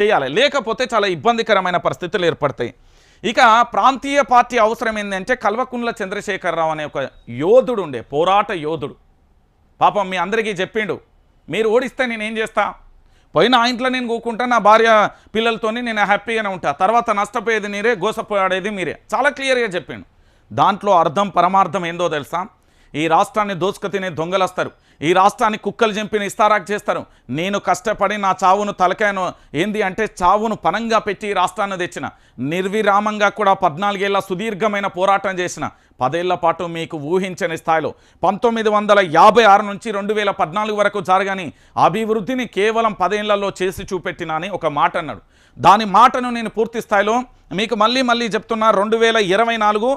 చేయాలి. లేకపోతే చాలా ఇబ్బందికరమైన పరిస్థితులు ఏర్పడతాయి. ఇక ప్రాంతీయ పార్టీ అవసరం ఏంటంటే కల్వకుండ్ల చంద్రశేఖరరావు అనే ఒక యోధుడు ఉండే పోరాట యోధుడు. పాపం మీ అందరికీ చెప్పిండు మీరు ఓడిస్తే నేనేం చేస్తా? పోయిన ఆ ఇంట్లో నేను కూకుంటా నా భార్య పిల్లలతోని నేను హ్యాపీగానే ఉంటా. తర్వాత నష్టపోయేది మీరే గోసపోయాడేది మీరే. చాలా క్లియర్గా చెప్పిండు. దాంట్లో అర్థం పరమార్థం ఏందో తెలుసా? ఈ రాష్ట్రాన్ని దోసుకు తినే దొంగలస్తారు. ఈ రాష్ట్రాన్ని కుక్కలు చంపిన ఇస్తారాకు చేస్తారు. నేను కష్టపడి నా చావును తలకాయను ఏంది అంటే చావును పనంగా పెట్టి ఈ రాష్ట్రాన్ని తెచ్చిన. నిర్విరామంగా కూడా పద్నాలుగేళ్ళ సుదీర్ఘమైన పోరాటం చేసిన. పదేళ్ళ పాటు మీకు ఊహించని స్థాయిలో పంతొమ్మిది వందల యాభై ఆరు నుంచి రెండు వేల పద్నాలుగు వరకు జరగని అభివృద్ధిని కేవలం పదేళ్ళలో చేసి చూపెట్టినా అని ఒక మాట అన్నాడు. దాని మాటను నేను పూర్తి స్థాయిలో మీకు మళ్ళీ మళ్ళీ చెప్తున్నా. రెండు వేల ఇరవై నాలుగు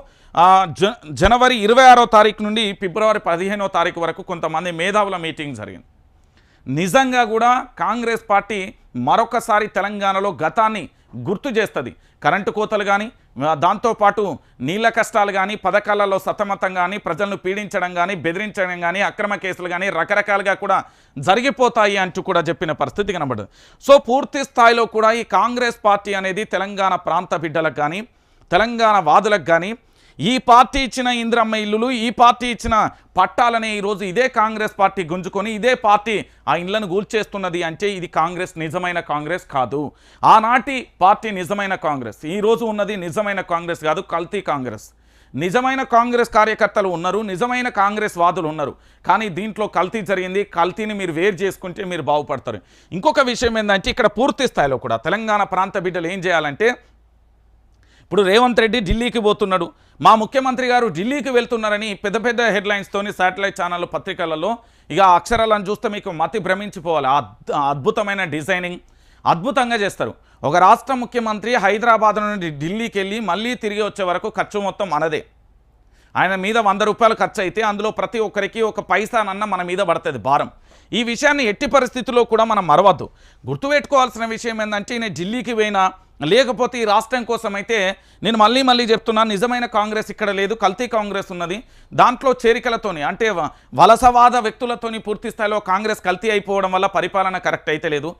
జ జనవరి ఇరవై ఆరో తారీఖు నుండి ఫిబ్రవరి పదిహేనో తారీఖు వరకు కొంతమంది మేధావుల మీటింగ్ జరిగింది. నిజంగా కూడా కాంగ్రెస్ పార్టీ మరొకసారి తెలంగాణలో గతాన్ని గుర్తు చేస్తుంది. కరెంటు కోతలు కానీ దాంతోపాటు నీళ్ళ కష్టాలు కానీ పథకాలలో సతమతం కానీ ప్రజలను పీడించడం కానీ బెదిరించడం కానీ అక్రమ కేసులు కానీ రకరకాలుగా కూడా జరిగిపోతాయి అంటూ కూడా చెప్పిన పరిస్థితి కనబడదు సో పూర్తి స్థాయిలో కూడా ఈ కాంగ్రెస్ పార్టీ అనేది తెలంగాణ ప్రాంత బిడ్డలకు కానీ తెలంగాణ వాదులకు కానీ ఈ పార్టీ ఇచ్చిన ఇంద్రమ్మ ఇల్లులు ఈ పార్టీ ఇచ్చిన పట్టాలని ఈరోజు ఇదే కాంగ్రెస్ పార్టీ గుంజుకొని ఇదే పార్టీ ఆ ఇండ్లను గూల్చేస్తున్నది అంటే ఇది కాంగ్రెస్ నిజమైన కాంగ్రెస్ కాదు. ఆనాటి పార్టీ నిజమైన కాంగ్రెస్ ఈ రోజు ఉన్నది నిజమైన కాంగ్రెస్ కాదు కల్తీ కాంగ్రెస్. నిజమైన కాంగ్రెస్ కార్యకర్తలు ఉన్నారు నిజమైన కాంగ్రెస్ వాదులు ఉన్నారు. కానీ దీంట్లో కల్తీ జరిగింది కల్తీని మీరు వేరు చేసుకుంటే మీరు బాగుపడతారు. ఇంకొక విషయం ఏంటంటే ఇక్కడ పూర్తి స్థాయిలో కూడా తెలంగాణ ప్రాంత బిడ్డలు ఏం చేయాలంటే ఇప్పుడు రేవంత్ రెడ్డి ఢిల్లీకి పోతున్నాడు. మా ముఖ్యమంత్రి గారు ఢిల్లీకి వెళ్తున్నారని పెద్ద పెద్ద హెడ్లైన్స్తోని శాటిలైట్ ఛానల్ పత్రికలలో ఇక అక్షరాలను చూస్తే మీకు మతి భ్రమించిపోవాలి. అద్- అద్భుతమైన డిజైనింగ్ అద్భుతంగా చేస్తారు. ఒక రాష్ట్ర ముఖ్యమంత్రి హైదరాబాద్ నుండి ఢిల్లీకి వెళ్ళి మళ్ళీ తిరిగి వచ్చే వరకు ఖర్చు మొత్తం మనదే. ఆయన మీద వంద రూపాయలు ఖర్చు అయితే అందులో ప్రతి ఒక్కరికి ఒక పైసానన్న మన మీద పడుతుంది భారం. ఈ విషయాన్ని ఎట్టి పరిస్థితుల్లో కూడా మనం మరవద్దు. గుర్తుపెట్టుకోవాల్సిన విషయం ఏంటంటే నేను ఢిల్లీకి పోయినా లేకపోతే ఈ రాష్ట్రం కోసం అయితే నేను మళ్ళీ మళ్ళీ చెప్తున్నా నిజమైన కాంగ్రెస్ ఇక్కడ లేదు కల్తీ కాంగ్రెస్ ఉన్నది. దాంట్లో చేరికలతోని అంటే వలసవాద వ్యక్తులతోని పూర్తి స్థాయిలో కాంగ్రెస్ కల్తీ అయిపోవడం వల్ల పరిపాలన కరెక్ట్ అయితే లేదు.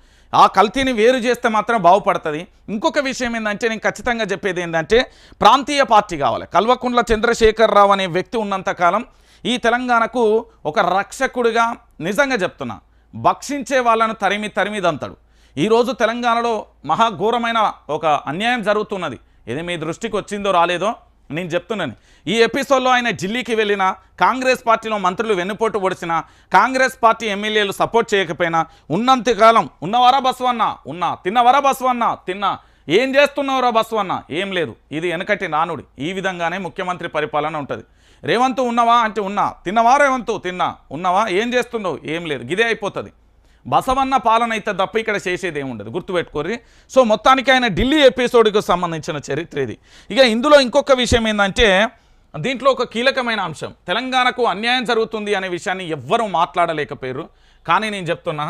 ఆ కల్తీని వేరు చేస్తే మాత్రం బాగుపడుతుంది. ఇంకొక విషయం ఏంటంటే నేను ఖచ్చితంగా చెప్పేది ఏంటంటే ప్రాంతీయ పార్టీ కావాలి. కల్వకుంట్ల చంద్రశేఖరరావు అనే వ్యక్తి ఉన్నంతకాలం ఈ తెలంగాణకు ఒక రక్షకుడిగా నిజంగా చెప్తున్నా. భక్షించే వాళ్ళను తరిమి తరిమిదంతడు ఈరోజు తెలంగాణలో మహాఘోరమైన ఒక అన్యాయం జరుగుతున్నది. ఇది మీ దృష్టికి వచ్చిందో రాలేదో నేను చెప్తున్నాను. ఈ ఎపిసోడ్లో ఆయన ఢిల్లీకి వెళ్ళినా కాంగ్రెస్ పార్టీలో మంత్రులు వెన్నుపోటు పొడిచినా కాంగ్రెస్ పార్టీ ఎమ్మెల్యేలు సపోర్ట్ చేయకపోయినా ఉన్నంతకాలం ఉన్నవారా బస్వన్న? ఉన్నా. తిన్నవరా బస్వన్న? తిన్నా. ఏం చేస్తున్నావురా బస్వన్న? ఏం లేదు. ఇది వెనకటి నానుడి. ఈ విధంగానే ముఖ్యమంత్రి పరిపాలన ఉంటుంది. రేవంతు ఉన్నవా? అంటే ఉన్నా. తిన్నవా రేవంతు? తిన్నా. ఉన్నవా? ఏం చేస్తున్నావు? ఏం లేదు. గిదే అయిపోతుంది. బసవన్న పాలన అయితే తప్ప ఇక్కడ చేసేది ఏముండదు. గుర్తుపెట్టుకోరి సో మొత్తానికి ఆయన ఢిల్లీ ఎపిసోడ్కి సంబంధించిన చరిత్ర ఇది ఇక ఇందులో ఇంకొక విషయం ఏంటంటే దీంట్లో ఒక కీలకమైన అంశం. తెలంగాణకు అన్యాయం జరుగుతుంది అనే విషయాన్ని ఎవ్వరూ మాట్లాడలేకపోయారు. కానీ నేను చెప్తున్నా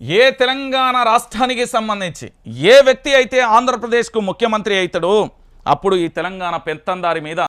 ఏ తెలంగాణ రాష్ట్రానికి సంబంధించి ఏ వ్యక్తి అయితే ఆంధ్రప్రదేశ్కు ముఖ్యమంత్రి అవుతాడో అప్పుడు ఈ తెలంగాణ పెత్తందారి మీద